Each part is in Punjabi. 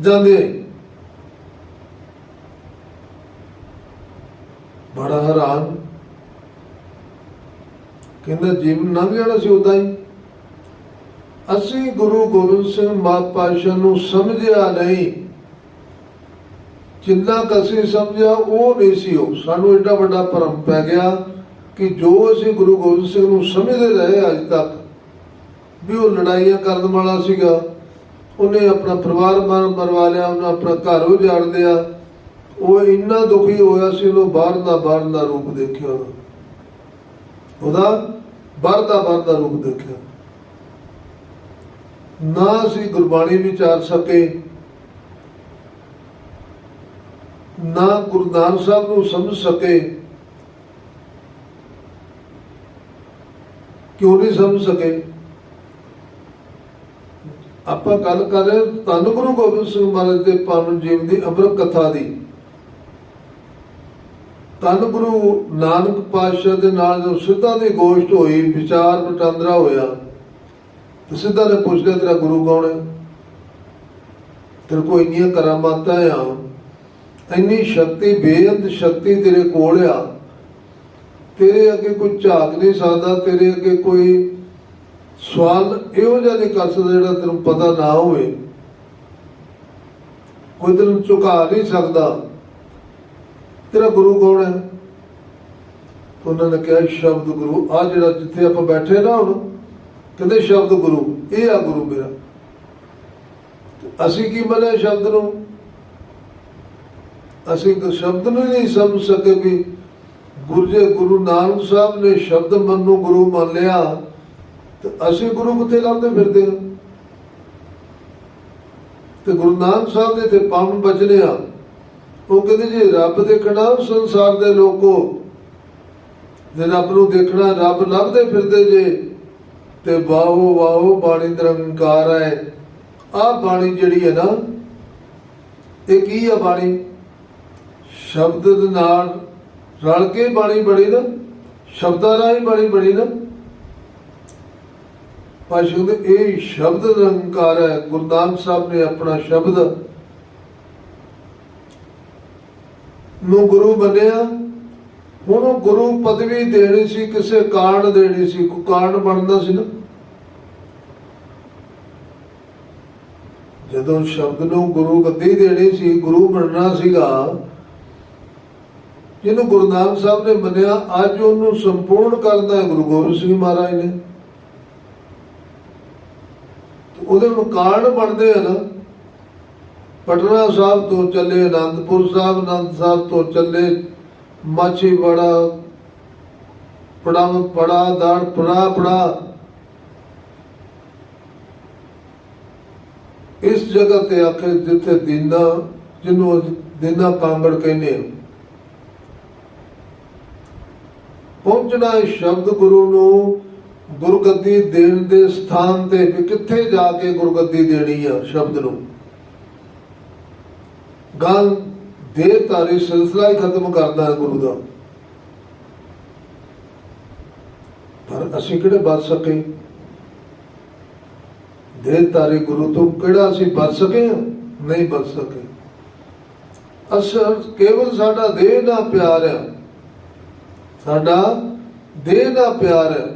ਜਾਂਦੇ ਬੜਾ ਹੈਰਾਨ। ਕਹਿੰਦਾ ਜੀਵਨ ਲੰਘ ਜਾਣਾ ਸੀ ਉਦਾਂ ਹੀ। ਅਸੀਂ ਗੁਰੂ ਗੋਬਿੰਦ ਸਿੰਘ ਮਹਾਰਾਜ ਪਾਤਸ਼ਾਹ ਨੂੰ ਸਮਝਿਆ ਨਹੀਂ। ਜਿੰਨਾ ਕੁ ਅਸੀਂ ਸਮਝਿਆ, ਉਹ ਨਹੀਂ ਸੀ ਉਹ। ਸਾਨੂੰ ਏਡਾ ਵੱਡਾ ਭਰਮ ਪੈ ਗਿਆ ਕਿ ਜੋ ਅਸੀਂ ਗੁਰੂ ਗੋਬਿੰਦ ਸਿੰਘ ਨੂੰ ਸਮਝਦੇ ਰਹੇ ਅੱਜ ਤੱਕ, ਵੀ ਉਹ ਲੜਾਈਆਂ ਕਰਨ ਵਾਲਾ ਸੀਗਾ। ਉਹਨੇ ਆਪਣਾ ਪਰਿਵਾਰ ਮਰ, ਮਰਵਾ ਲਿਆ, ਉਹਨੇ ਆਪਣਾ ਘਰ ਉਜਾੜ ਲਿਆ। ਉਹ ਇੰਨਾ ਦੁਖੀ ਹੋਇਆ ਸੀ, ਉਹਨੂੰ ਬਾਹਰ ਦਾ ਬਾਹਰ ਦਾ ਰੂਪ ਦੇਖਿਆ ਉਹਦਾ ਉਹਦਾ ਬਾਹਰ ਦਾ ਬਾਹਰ ਦਾ ਰੂਪ ਦੇਖਿਆ। ਨਾ ਅਸੀਂ ਗੁਰਬਾਣੀ ਵਿਚਾਰ ਸਕੇ, ਨਾ ਗੁਰੂ ਨਾਨਕ ਸਾਹਿਬ ਨੂੰ ਸਮਝ ਸਕੇ, ਕਿਉਂ ਨਹੀਂ ਸਮਝ ਸਕੇ? ਆਪਾਂ ਗੱਲ ਕਰ ਰਹੇ ਧੰਨ ਗੁਰੂ ਗੋਬਿੰਦ ਸਿੰਘ ਮਹਾਰਾਜ ਦੇ ਪਾਵਨ ਜੀਵ ਦੀ ਅੰਮ੍ਰਿਤ ਕਥਾ ਦੀ। ਧੰਨ ਗੁਰੂ ਨਾਨਕ ਪਾਤਸ਼ਾਹ ਦੇ ਨਾਲ ਜੋ ਸਿੱਧਾ ਦੀ ਗੋਸ਼ਟ ਹੋਈ, ਵਿਚਾਰ ਵਟਾਂਦਰਾ ਹੋਇਆ, ਤੇ ਸਿੱਧਾ ਨੇ ਪੁੱਛ ਲਿਆ ਤੇਰਾ ਗੁਰੂ ਕੌਣ ਹੈ? ਤੇਰੇ ਕੋਈ ਇੰਨੀਆਂ ਕਰਾਮਾਤਾਂ ਆ, ਇੰਨੀ ਸ਼ਕਤੀ, ਬੇਅੰਤ ਸ਼ਕਤੀ ਤੇਰੇ ਕੋਲ ਆ। ਤੇਰੇ ਅੱਗੇ ਕੋਈ ਝਾਕ ਨਹੀਂ ਸਕਦਾ, ਤੇਰੇ ਅੱਗੇ ਕੋਈ ਸਵਾਲ ਇਹੋ ਜਿਹਾ ਨਹੀਂ ਕਰ ਸਕਦਾ ਜਿਹੜਾ ਤੈਨੂੰ ਪਤਾ ਨਾ ਹੋਵੇ। ਕੋਈ ਤੈਨੂੰ ਝੁਕਾ ਨਹੀਂ ਸਕਦਾ। ਤੇਰਾ ਗੁਰੂ ਕੌਣ ਹੈ? ਉਹਨਾਂ ਨੇ ਕਿਹਾ, ਸ਼ਬਦ ਗੁਰੂ। ਆ ਜਿਹੜਾ ਜਿੱਥੇ ਆਪਾਂ ਬੈਠੇ ਨਾ ਹੁਣ, ਕਹਿੰਦੇ ਸ਼ਬਦ ਗੁਰੂ। ਇਹ ਆ ਗੁਰੂ ਮੇਰਾ। ਅਸੀਂ ਕੀ ਮੰਨਿਆ ਸ਼ਬਦ ਨੂੰ? ਅਸੀਂ ਸ਼ਬਦ ਨੂੰ ਹੀ ਨਹੀਂ ਸਮਝ ਸਕੇ ਵੀ ਗੁਰਜੇ ਗੁਰੂ ਨਾਨਕ ਸਾਹਿਬ ਨੇ ਸ਼ਬਦ ਮਨ ਨੂੰ ਗੁਰੂ ਮੰਨ ਲਿਆ। ਤੇ ਅਸੀਂ ਗੁਰੂ ਕਿੱਥੇ ਲੱਭਦੇ ਫਿਰਦੇ ਹਾਂ। ਤੇ ਗੁਰੂ ਨਾਨਕ ਸਾਹਿਬ ਦੇ ਤੇ ਪਾਵਨ ਬਚਨੇ ਆ। ਉਹ ਕਹਿੰਦੇ ਜੇ, ਰੱਬ ਦੇਖਣਾ ਸੰਸਾਰ ਦੇ ਲੋਕੋ। ਜੇ ਰੱਬ ਨੂੰ ਦੇਖਣਾ, ਰੱਬ ਲੱਭਦੇ ਫਿਰਦੇ ਜੇ। ਤੇ ਵਾਹੋ ਵਾਹੋ, ਬਾਣੀ ਨਿਰੰਕਾਰ ਹੈ। ਆਹ ਬਾਣੀ ਜਿਹੜੀ ਹੈ ਨਾ, ਇਹ ਕੀ ਆ ਬਾਣੀ? ਸ਼ਬਦ ਦੇ ਨਾਲ ਰਲ ਕੇ ਬਾਣੀ ਬਣੀ ਨਾ, ਸ਼ਬਦਾਂ ਰਾਹੀਂ ਬਾਣੀ ਬਣੀ ਨਾ। ਪਾਸ਼ਾ ਇਹ ਸ਼ਬਦ ਨਿਰੰਕਾਰ ਹੈ। ਗੁਰੂ ਨਾਨਕ ਸਾਹਿਬ ਨੇ ਆਪਣਾ ਸ਼ਬਦ ਨੂੰ ਗੁਰੂ ਬਣਿਆ ਹੁਣ ਉਹ ਗੁਰੂ ਪਦਵੀ ਦੇਣੀ ਸੀ, ਕਿਸੇ ਕਾਰਨ ਦੇਣੀ ਸੀ। ਕੋਈ ਕਾਰਨ ਬਣਦਾ ਸੀ ਨਾ। ਜਦੋਂ ਸ਼ਬਦ ਨੂੰ ਗੁਰੂ ਗੱਦੀ ਦੇਣੀ ਸੀ, ਗੁਰੂ ਬਣਨਾ ਸੀਗਾ, ਜਿਹਨੂੰ ਗੁਰੂ ਨਾਨਕ ਸਾਹਿਬ ਨੇ ਮੰਨਿਆ, ਅੱਜ ਉਹਨੂੰ ਸੰਪੂਰਨ ਕਰਦਾ ਹੈ ਗੁਰੂ ਗੋਬਿੰਦ ਸਿੰਘ ਮਹਾਰਾਜ ਨੇ ਤੇ ਉਹਦੇ ਨੂੰ ਬਣਦੇ ਆ ਪਟਨਾ ਸਾਹਿਬ ਤੋਂ ਚੱਲੇ, ਅਨੰਦਪੁਰ ਸਾਹਿਬ, ਅਨੰਦ ਸਾਹਿਬ ਤੋਂ ਚੱਲੇ ਮਾਛੀ ਬੜਾ ਪੜਾ ਪੜਾ ਦਾੜ, ਪੜਾ ਪੜਾ। ਇਸ ਜਗ੍ਹਾ ਤੇ ਆਖੇ ਜਿੱਥੇ ਦੀਨਾ, ਜਿਹਨੂੰ ਅਸੀਂ ਦੀਨਾ ਕਾਂਗੜ ਕਹਿੰਦੇ ਆ ਪਹੁੰਚਣਾ ਹੈ ਸ਼ਬਦ ਗੁਰੂ ਨੂੰ। ਗੁਰਗੱਦੀ ਦੇਣ ਦੇ ਸਥਾਨ ਤੇ ਵੀ ਕਿੱਥੇ ਜਾ ਕੇ ਗੁਰਗੱਦੀ ਦੇਣੀ ਆ ਸ਼ਬਦ ਨੂੰ? ਗੱਲ ਦੇ ਤਾਰੀ ਸਿਲਸਿਲਾ ਹੀ ਖਤਮ ਕਰਦਾ ਹੈ ਗੁਰੂ ਦਾ। ਪਰ ਅਸੀਂ ਕਿਹੜੇ ਬਚ ਸਕੇ? ਦੇ ਤਾਰੀ ਗੁਰੂ ਤੋਂ ਕਿਹੜਾ ਅਸੀਂ ਬਚ ਸਕੇ ਹਾਂ? ਨਹੀਂ ਬਚ ਸਕੇ। ਅਸਲ ਕੇਵਲ ਸਾਡਾ ਦੇਹ ਦਾ ਪਿਆਰ ਹੈ ਸਾਡਾ ਦੇਹ ਦਾ ਪਿਆਰ ਹੈ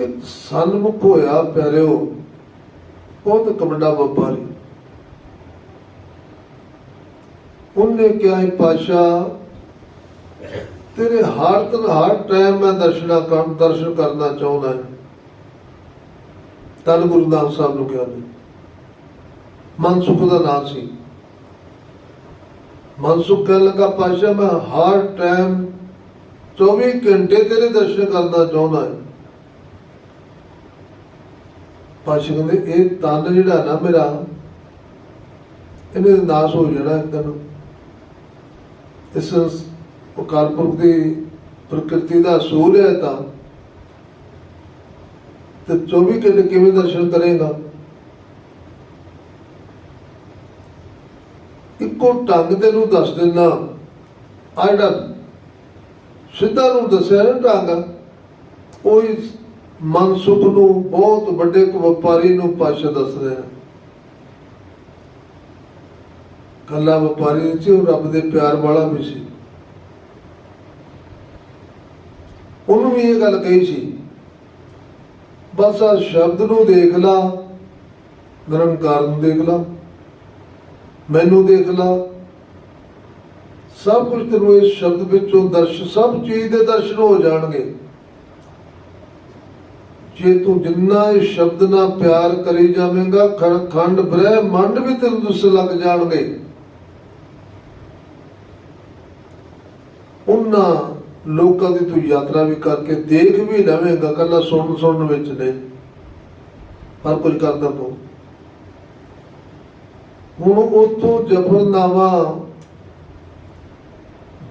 ਇੱਕ ਸਨਮੁਖ ਹੋਇਆ ਪਿਆਰਿਓ ਬਹੁਤ ਕਬੜਾ ਵਪਾਰੀ ਉਹਨੇ ਕਿਹਾ ਹੈ ਪਾਸ਼ਾ ਤੇਰੇ ਹਰ ਤਨ ਹਰ ਟਾਈਮ ਮੈਂ ਦਰਸ਼ਨਾ ਕਰਨ, ਦਰਸ਼ਨ ਕਰਨਾ ਚਾਹੁੰਦਾ ਹਾਂ। ਤਨ ਗੁਰੂ ਨਾਨਕ ਸਾਹਿਬ ਨੂੰ ਕਿਹਾ ਨੇ ਮਨਸੁਖ ਦਾ ਨਾਮ ਸੀ। ਮਨਸੁਖ ਕਹਿਣ ਲੱਗਾ ਪਾਸ਼ਾ ਮੈਂ ਹਰ ਟਾਈਮ 24 ਘੰਟੇ ਤੇਰੇ ਦਰਸ਼ਨ ਕਰਨਾ ਚਾਹੁੰਦਾ ਹਾਂ। ਪਾਸ਼ਾ ਕਹਿੰਦੇ, ਇਹ ਤਨ ਜਿਹੜਾ ਨਾ ਮੇਰਾ, ਇਹਨੇ ਨਾਸ ਹੋ ਜਾਣਾ ਇੱਕ ਦਿਨ ਇਸ ਕਾਲਪੁਰਖ ਦੀ ਪ੍ਰਕਿਰਤੀ ਦਾ ਅਸੂਲ ਹੈ ਤਾਂ, ਤੇ 24 ਘੰਟੇ ਕਿਵੇਂ ਦਰਸ਼ਨ ਕਰੇਗਾ? ਇੱਕੋ ਢੰਗ ਤੇ ਨੂੰ ਦੱਸ ਦਿੰਦਾ ਆ ਜਿਹੜਾ ਸਿੱਧਾ ਨੂੰ ਦੱਸਿਆ ਨਾ ਢੰਗ ਉਹ ਮਨਸੁਖ ਨੂੰ, ਬਹੁਤ ਵੱਡੇ ਇੱਕ ਵਪਾਰੀ ਨੂੰ ਪਾਸ਼ਾ ਦੱਸ ਰਿਹਾ ਕੱਲਾ ਵਪਾਰੀ ਸੀ, ਉਹ ਰੱਬ ਦੇ ਪਿਆਰ ਵਾਲਾ ਵੀ ਸੀ। ਉਹਨੂੰ ਵੀ ਇਹ ਗੱਲ ਕਹੀ ਸੀ, ਬਸ ਆ ਸ਼ਬਦ ਨੂੰ ਦੇਖ ਲਾ ਨਿਰੰਕਾਰ ਨੂੰ ਦੇਖ ਲਾ, ਮੈਨੂੰ ਦੇਖ ਲਾ। ਸਭ ਕੁਝ ਤੈਨੂੰ ਇਸ ਸ਼ਬਦ ਵਿੱਚੋਂ ਦਰਸ਼, ਸਭ ਚੀਜ਼ ਦੇ ਦਰਸ਼ਨ ਹੋ ਜਾਣਗੇ। ਜੇ ਤੂੰ ਜਿੰਨਾ ਇਸ ਸ਼ਬਦ ਨਾਲ ਪਿਆਰ ਕਰੀ ਜਾਵੇਂਗਾ ਖੰਡ ਬ੍ਰਹਿਮੰਡ ਵੀ ਤੈਨੂੰ ਦੁੱਸ ਲੱਗ ਜਾਣਗੇ। ਉਹਨਾਂ ਲੋਕਾਂ ਦੀ ਤੂੰ ਯਾਤਰਾ ਵੀ ਕਰਕੇ ਦੇਖ ਵੀ ਲਵੇਂਗਾ ਕੱਲਾ ਸੁਣਨ ਸੁਣਨ ਵਿੱਚ ਨੇ। ਪਰ ਕੁਝ ਕਰਦਾ ਤੂੰ। ਹੁਣ ਉਤੋਂ ਜਫਰਨਾਮਾ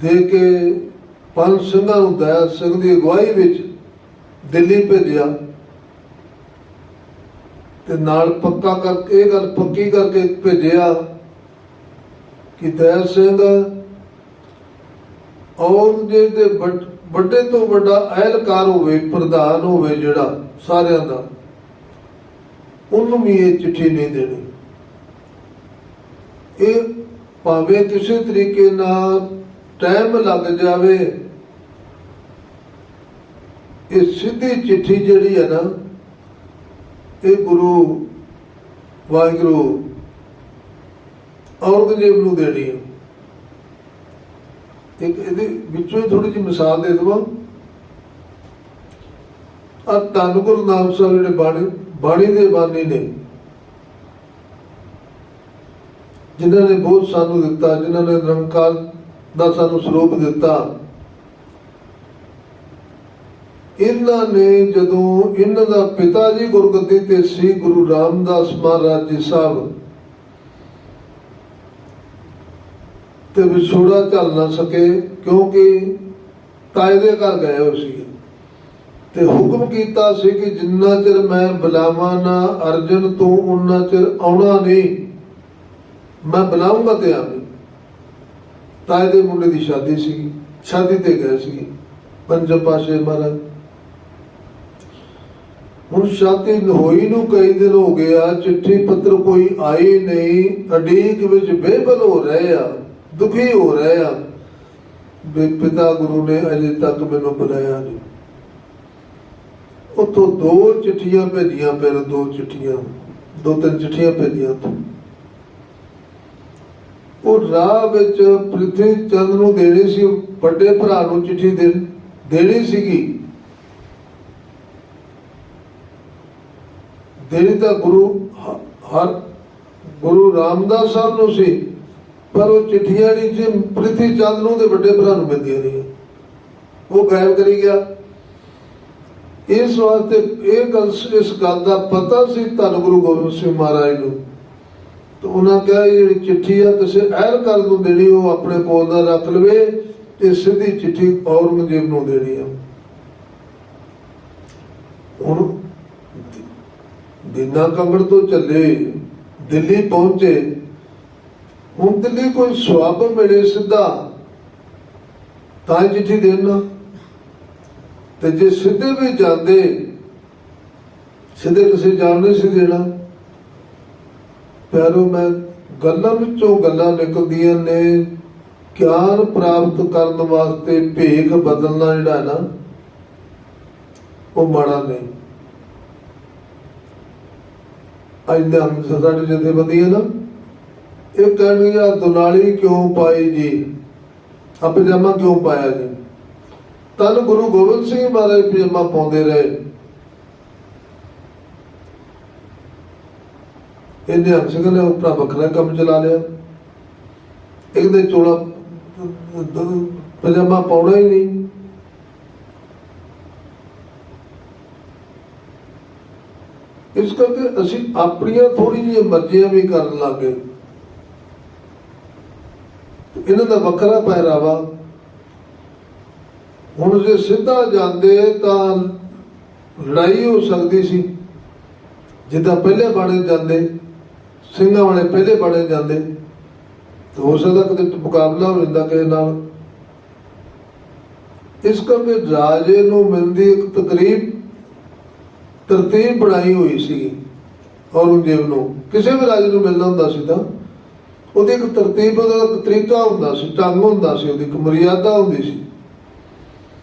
ਦੇ ਕੇ ਪੰਜ ਸਿੰਘਾਂ ਨੂੰ ਦਇਆ ਸਿੰਘ ਦੀ ਅਗਵਾਈ ਵਿੱਚ ਦਿੱਲੀ ਭੇਜਿਆ। ਤੇ ਨਾਲ ਪੱਕਾ ਕਰਕੇ, ਇਹ ਗੱਲ ਪੱਕੀ ਕਰਕੇ ਭੇਜਿਆ ਕਿ ਦਇਆ ਸਿੰਘ, ਔਰ ਦੇ ਵੱਡ- ਵੱਡੇ ਤੋਂ ਵੱਡਾ ਅਹਿਲਕਾਰ ਹੋਵੇ, ਪ੍ਰਧਾਨ ਹੋਵੇ ਜਿਹੜਾ ਸਾਰਿਆਂ ਦਾ, ਉਹਨੂੰ ਵੀ ਇਹ ਚਿੱਠੀ ਨਹੀਂ ਦੇਣੀ। ਇਹ ਭਾਵੇਂ ਕਿਸੇ ਤਰੀਕੇ ਨਾਲ ਟਾਈਮ ਲੱਗ ਜਾਵੇ, ਇਹ ਸਿੱਧੀ ਚਿੱਠੀ ਜਿਹੜੀ ਹੈ ਨਾ ਇਹ ਗੁਰੂ ਵਾਹਿਗੁਰੂ ਔਰੰਗਜ਼ੇਬ ਨੂੰ ਦੇਣੀ ਹੈ। ਇੱਕ ਇਹਦੇ ਵਿੱਚੋਂ ਹੀ ਥੋੜੀ ਜਿਹੀ ਮਿਸਾਲ ਦੇ ਦਵਾਂ। ਆ ਧੰਨ ਗੁਰੂ ਨਾਮ ਸਾਹਿਬ ਜਿਹੜੇ ਬਾਣੀ ਬਾਣੀ ਦੇ ਬਾਣੀ ਨੇ, ਜਿਨ੍ਹਾਂ ਨੇ ਬਹੁਤ ਸਾਨੂੰ ਦਿੱਤਾ, ਜਿਨ੍ਹਾਂ ਨੇ ਨਿਰੰਕਾਰ ਦਾ ਸਾਨੂੰ ਸਰੂਪ ਦਿੱਤਾ। ਇਹਨਾਂ ਨੇ ਜਦੋਂ ਇਹਨਾਂ ਦਾ ਪਿਤਾ ਜੀ ਗੁਰਗੱਦੀ ਤੇ ਸੀ, ਗੁਰੂ ਰਾਮਦਾਸ ਮਹਾਰਾਜ ਜੀ ਸਾਹਿਬ, ਤੇ ਵਿਛੋੜਾ ਚੱਲ ਨਾ ਸਕੇ, ਕਿਉਂਕਿ ਤਾਏ ਦੇ ਘਰ ਗਏ ਹੋ ਸੀ। ਤੇ ਹੁਕਮ ਕੀਤਾ ਸੀ ਕਿ ਜਿੰਨਾ ਚਿਰ ਮੈਂ ਬੁਲਾਵਾਂ ਨਾ, ਅਰਜਨ ਤੋਂ ਉਨਾ ਚਿਰ ਆਉਣਾ ਨਹੀਂ। ਮੈਂ ਬੁਲਾਉਂਗਾ ਤੇ ਆਵੇਂ। ਤਾਏ ਦੇ ਮੁੰਡੇ ਦੀ ਸ਼ਾਦੀ ਸੀ, ਸ਼ਾਦੀ ਤੇ ਗਏ ਸੀ। ਪੰਜ ਪਾਸ਼ੇ ਮਹਾਰਾਜ। ਹੁਣ ਸ਼ਾਦੀ ਨਹੋਈ ਨੂੰ ਕਈ ਦਿਨ ਹੋ ਗਿਆ, ਚਿੱਠੀ ਪੱਤਰ ਕੋਈ ਆਈ ਨਹੀਂ, ਅਡੀਕ ਵਿੱਚ ਬੇਬਲ ਹੋ ਰਹੇ ਆ, ਦੁਖੀ ਹੋ ਰਹੇ ਆ। ਵੀ ਪਿਤਾ ਗੁਰੂ ਨੇ ਅਜੇ ਤੱਕ ਮੈਨੂੰ ਬੁਲਾਇਆ ਨਹੀਂ। ਉਤੋਂ ਦੋ ਚਿੱਠੀਆਂ ਭੇਜੀਆਂ, ਫਿਰ ਦੋ ਚਿੱਠੀਆਂ, ਦੋ ਤਿੰਨ ਚਿੱਠੀਆਂ ਭੇਜੀਆਂ ਤੋਂ ਉਹ ਰਾਹ ਵਿੱਚ ਪ੍ਰਿਥੀ ਚੰਦ ਨੂੰ ਦੇਣੀ ਸੀ ਵੱਡੇ ਭਰਾ ਨੂੰ ਚਿੱਠੀ ਦੇਣੀ ਸੀਗੀ। ਦੇਣੀ ਤਾਂ ਗੁਰੂ ਹਰ, ਗੁਰੂ ਰਾਮਦਾਸ ਸਾਹਿਬ ਨੂੰ ਸੀ, ਪਰ ਉਹ ਚਿੱਠੀਆਂ ਨਹੀਂ ਸੀ ਪ੍ਰਿਥਵੀ ਚੰਦ ਨੂੰ ਦੇ ਵੱਡੇ ਭਰਾ ਨੂੰ ਮਿਲਦੀਆਂ ਨਹੀਂ। ਉਹ ਗਾਇਬ ਕਰੀ ਗਿਆ। ਇਸ ਵਾਸਤੇ ਇਹ ਗੱਲ ਇਸ ਗੱਲ ਦਾ ਪਤਾ ਸੀ ਧੰਨ ਗੁਰੂ ਗੋਬਿੰਦ ਸਿੰਘ ਮਹਾਰਾਜ ਨੂੰ। ਤੇ ਉਹਨਾਂ ਕਿਹਾ ਜਿਹੜੀ ਚਿੱਠੀ ਆ ਕਿਸੇ ਅਹਿਲਕਾਰ ਨੂੰ ਦੇਣੀ, ਉਹ ਆਪਣੇ ਕੋਲ ਦਾ ਰੱਖ ਲਵੇ ਤੇ ਸਿੱਧੀ ਚਿੱਠੀ ਔਰੰਗਜ਼ੇਬ ਨੂੰ ਦੇਣੀ ਆ। ਹੁਣ ਦਿਨਾ ਕੰਗੜ ਤੋਂ ਚੱਲੇ, ਦਿੱਲੀ ਪਹੁੰਚੇ। ਹੁਣ ਦਿੱਲੀ ਕੋਈ ਸਵਾਬ ਮਿਲੇ ਸਿੱਧਾ, ਤਾਂ ਹੀ ਚਿੱਠੀ ਦੇਣਾ ਤੇ ਜੇ ਸਿੱਧੇ ਵੀ ਜਾਂਦੇ, ਸਿੱਧੇ ਕਿਸੇ ਜਾਣ ਨਹੀਂ ਸੀ ਦੇਣਾ। ਪਿਆਰੋ, ਮੈਂ ਗੱਲਾਂ ਵਿੱਚੋਂ ਗੱਲਾਂ ਨਿਕਲਦੀਆਂ ਨੇ। ਗਿਆਨ ਪ੍ਰਾਪਤ ਕਰਨ ਵਾਸਤੇ ਭੇਖ ਬਦਲਣਾ ਜਿਹੜਾ ਨਾ, ਉਹ ਮਾੜਾ ਨਹੀਂ। ਅੱਜ ਦੇ ਹਮ ਸਾਡੇ ਜਥੇਬੰਦੀਆਂ ਦਾ ਇਹ ਕਹਿਣਗੀਆਂ ਦੁਨਾਲੀ ਕਿਉਂ ਪਾਈ ਜੀ? ਆ ਪਜਾਮਾ ਕਿਉਂ ਪਾਇਆ ਜੀ? ਤਨ ਗੁਰੂ ਗੋਬਿੰਦ ਸਿੰਘ ਮਹਾਰਾਜ ਪਜਾਮਾ ਪਾਉਂਦੇ ਰਹੇ। ਇਹਨੇ ਹਮ ਸਿੰਘ ਨੇ ਆਪਣਾ ਵੱਖਰਾ ਕੰਮ ਚਲਾ ਲਿਆ। ਇਹਦੇ ਚੋਲਾ ਪਜਾਮਾ ਪਾਉਣਾ ਹੀ ਨਹੀਂ। ਇਸ ਕਰਕੇ ਅਸੀਂ ਆਪਣੀਆਂ ਥੋੜੀ ਜਿਹੀ ਮਰਜ਼ੀਆਂ ਵੀ ਕਰਨ ਲੱਗੇ ਇਹਨਾਂ ਦਾ ਵੱਖਰਾ ਪਹਿਰਾਵਾ। ਹੁਣ ਜੇ ਸਿੱਧਾ ਜਾਂਦੇ ਤਾਂ ਲੜਾਈ ਹੋ ਸਕਦੀ ਸੀ। ਜਿੱਦਾਂ ਪਹਿਲੇ ਬਾਣੇ ਜਾਂਦੇ, ਸਿੰਘਾਂ ਵਾਲੇ ਪਹਿਲੇ ਬਾਣੇ ਜਾਂਦੇ, ਤਾਂ ਹੋ ਸਕਦਾ ਕਿਤੇ ਮੁਕਾਬਲਾ ਹੋ ਜਾਂਦਾ ਕਿਸੇ ਨਾਲ। ਇਸ ਕਰਕੇ ਰਾਜੇ ਨੂੰ ਮਿਲਦੀ ਇੱਕ ਤਕਰੀਬ ਤਰਤੀਬ ਬਣਾਈ ਹੋਈ ਸੀ ਔਰੰਗਜ਼ੇਬ ਨੂੰ। ਕਿਸੇ ਵੀ ਰਾਜੇ ਨੂੰ ਮਿਲਣਾ ਹੁੰਦਾ ਸੀ ਤਾਂ ਉਹਦੀ ਇੱਕ ਤਰਤੀਬ, ਉਹਦਾ ਇੱਕ ਤਰੀਕਾ ਹੁੰਦਾ ਸੀ, ਢੰਗ ਹੁੰਦਾ ਸੀ, ਉਹਦੀ ਇੱਕ ਮਰਿਆਦਾ ਹੁੰਦੀ ਸੀ।